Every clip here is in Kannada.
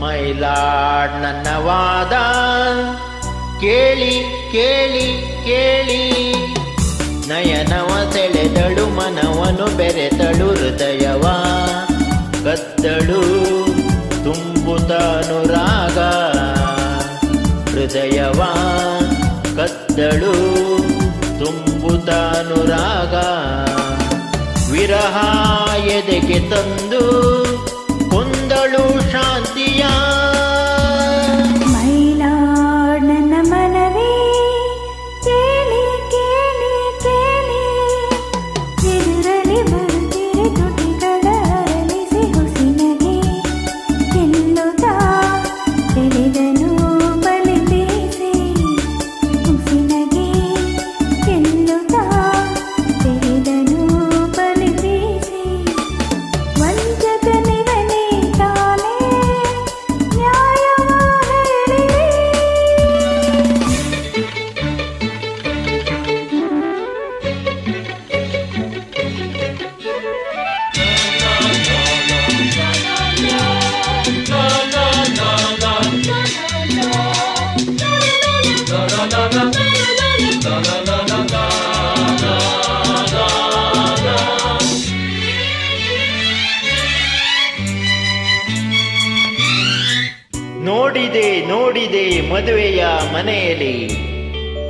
ಮೈಲಾಡ್ ನನ್ನ ವಾದ. ಕೇಳಿ ಕೇಳಿ ಕೇಳಿ. ನಯನವ ಸೆಳೆದಳು, ಮನವನು ಬೆರೆತಳು, ಹೃದಯವ ಕದ್ದಳು ರಾಗ ಹೃದಯವ ಕದ್ದಳು ರಾಗ ವಿರಹ ಎದೆಗೆ ತಂದು ಕೊಂದಳು ಶಾಂತಿಯ ನೋಡಿದೆ ನೋಡಿದೆ ಮದುವೆಯ ಮನೆಯಲ್ಲಿ.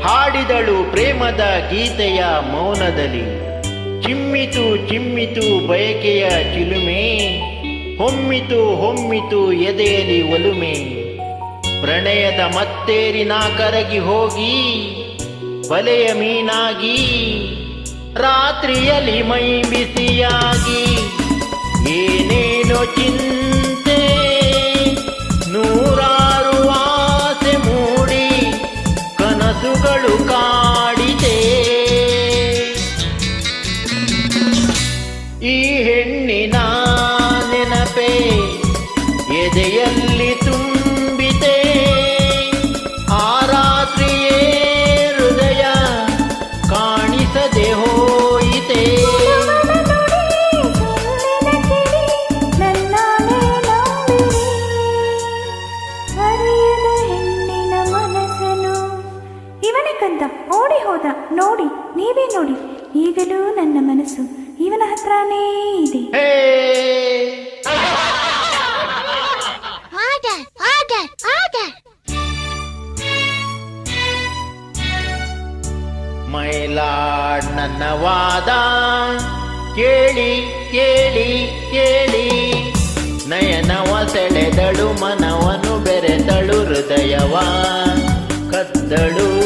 ಹಾಡಿದಳು ಪ್ರೇಮದ ಗೀತೆಯ ಮೌನದಲ್ಲಿ. ಚಿಮ್ಮಿತು ಚಿಮ್ಮಿತು ಬಯಕೆಯ ಚಿಲುಮೆ. ಹೊಮ್ಮಿತು ಹೊಮ್ಮಿತು ಎದೆಯಲ್ಲಿ ಒಲುಮೆ. ಪ್ರಣಯದ ಮತ್ತೇರಿ ನಾ ಕರಗಿ ಹೋಗಿ, ಬಲೆಯ ಮೀನಾಗಿ, ರಾತ್ರಿಯಲ್ಲಿ ಮೈ ಬಿಸಿಯಾಗಿ ಏನೇನೋ ಚಿಂತೆ ಹೆಣ್ಣಿನ ನೆನಪೇ, ಎದೆಯಲ್ಲಿ ತುಂಬಿದೆ. ಆ ರಾತ್ರಿಯೇ ಹೃದಯ ಕಾಣಿಸದೆ ಹೋಯಿತೆ. ಇವನೇ ಕಂದ, ಓಡಿ ಹೋದ, ನೋಡಿ, ನೀವೇ ನೋಡಿ, ಈಗಲೂ ನನ್ನ ಮನಸ್ಸು ಇವನ ಹತ್ರನೇ ಇದೆ. ಮೈಲಾಡ್ ನನ್ನ ವಾದ ಕೇಳಿ ಕೇಳಿ ಕೇಳಿ. ನಯನವ ಸೆಳೆದಳು ಮನವನು ಬೆರೆದಳು ಹೃದಯವ ಕದ್ದಳು.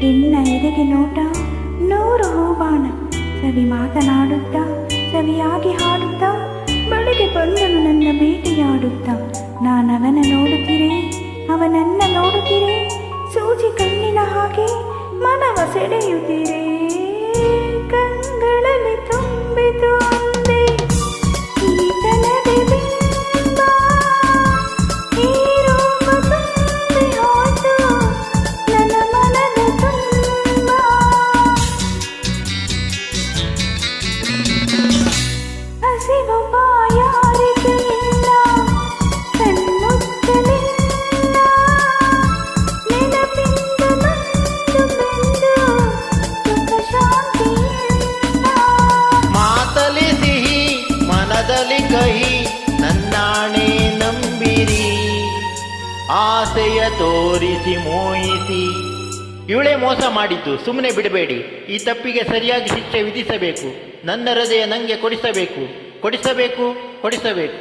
ವದನ ಎನ್ನ ಎದೆಗೆ ನೋಟ? ನೂರು ಹೂಬಾಣ. ಸವಿ ಮಾತನಾಡುತ್ತಾ, ಸವಿಯಾಗಿ ಹಾಡುತ್ತಾ, ಬಳಿಗೆ ಬಂದನು ನನ್ನ ಭೇಟಿಯಾಡುತ್ತ ನಾನವನ ನೋಡುತ್ತಿರೇ, ಅವನನ್ನ ನೋಡುತ್ತೀರೇ. ಆಸೆಯ ತೋರಿಸಿ ಮೋಯಿಸಿ ಇವಳೇ ಮೋಸ ಮಾಡಿದ್ದು ಸುಮ್ಮನೆ ಬಿಡಬೇಡಿ. ಈ ತಪ್ಪಿಗೆ ಸರಿಯಾಗಿ ಶಿಕ್ಷೆ ವಿಧಿಸಬೇಕು. ನನ್ನ ಹೃದಯ ನಂಗೆ ಕೊಡಿಸಬೇಕು. ಕೊಡಿಸಬೇಕು ಕೊಡಿಸಬೇಕು.